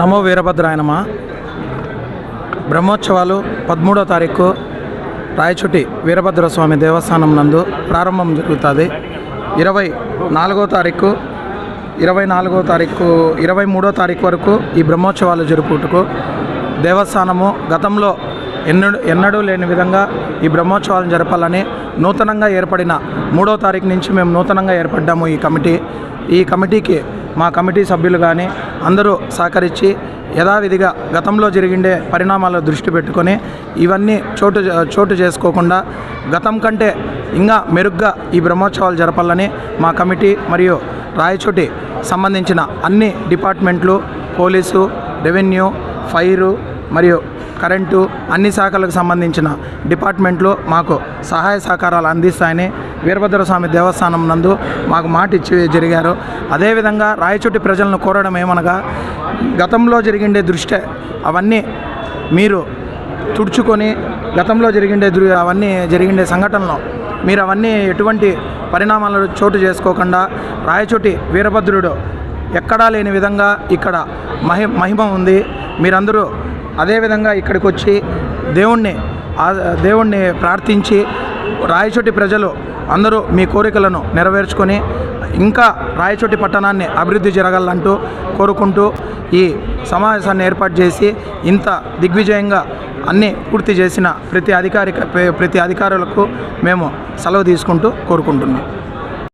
నమో వీరభద్రాయనమ బ్రహ్మోత్సవాలు పదమూడో తారీఖు రాయచుటి వీరభద్ర స్వామి దేవస్థానం నందు ప్రారంభం జరుగుతుంది. ఇరవై నాలుగో తారీఖు ఇరవై నాలుగో తారీఖు ఇరవై మూడో తారీఖు వరకు ఈ బ్రహ్మోత్సవాలు జరుపుటకు దేవస్థానము గతంలో ఎన్నడూ ఎన్నడూ లేని విధంగా ఈ బ్రహ్మోత్సవాలను జరపాలని నూతనంగా ఏర్పడిన మూడో తారీఖు నుంచి మేము నూతనంగా ఏర్పడ్డాము ఈ కమిటీ. ఈ కమిటీకి మా కమిటీ సభ్యులు కానీ అందరూ సహకరించి యథావిధిగా గతంలో జరిగిండే పరిణామాల దృష్టి పెట్టుకొని ఇవన్నీ చోటు చోటు చేసుకోకుండా గతం కంటే ఇంకా మెరుగ్గా ఈ బ్రహ్మోత్సవాలు జరపాలని మా కమిటీ మరియు రాయచోటి సంబంధించిన అన్ని డిపార్ట్మెంట్లు పోలీసు రెవెన్యూ ఫైరు మరియు కరెంటు అన్ని శాఖలకు సంబంధించిన డిపార్ట్మెంట్లు మాకు సహాయ సహకారాలు అందిస్తాయని వీరభద్ర స్వామి దేవస్థానం నందు మాకు మాట ఇచ్చి జరిగారు. అదేవిధంగా రాయచోటి ప్రజలను కోరడం ఏమనగా గతంలో జరిగిండే దృష్టి అవన్నీ మీరు తుడుచుకొని గతంలో జరిగిండే దృ అవన్నీ జరిగిండే సంఘటనలు మీరు అవన్నీ ఎటువంటి పరిణామాలు చోటు చేసుకోకుండా రాయచోటి వీరభద్రుడు ఎక్కడా లేని విధంగా ఇక్కడ మహి మహిమ ఉంది. మీరందరూ అదేవిధంగా ఇక్కడికి వచ్చి దేవుణ్ణి దేవుణ్ణి ప్రార్థించి రాయచోటి ప్రజలు అందరూ మీ కోరికలను నెరవేర్చుకొని ఇంకా రాయచోటి పట్టణాన్ని అభివృద్ధి జరగాలంటూ కోరుకుంటూ ఈ సమావేశాన్ని ఏర్పాటు చేసి ఇంత దిగ్విజయంగా అన్నీ పూర్తి చేసిన ప్రతి అధికారిక ప్రతి అధికారులకు మేము సెలవు తీసుకుంటూ కోరుకుంటున్నాం.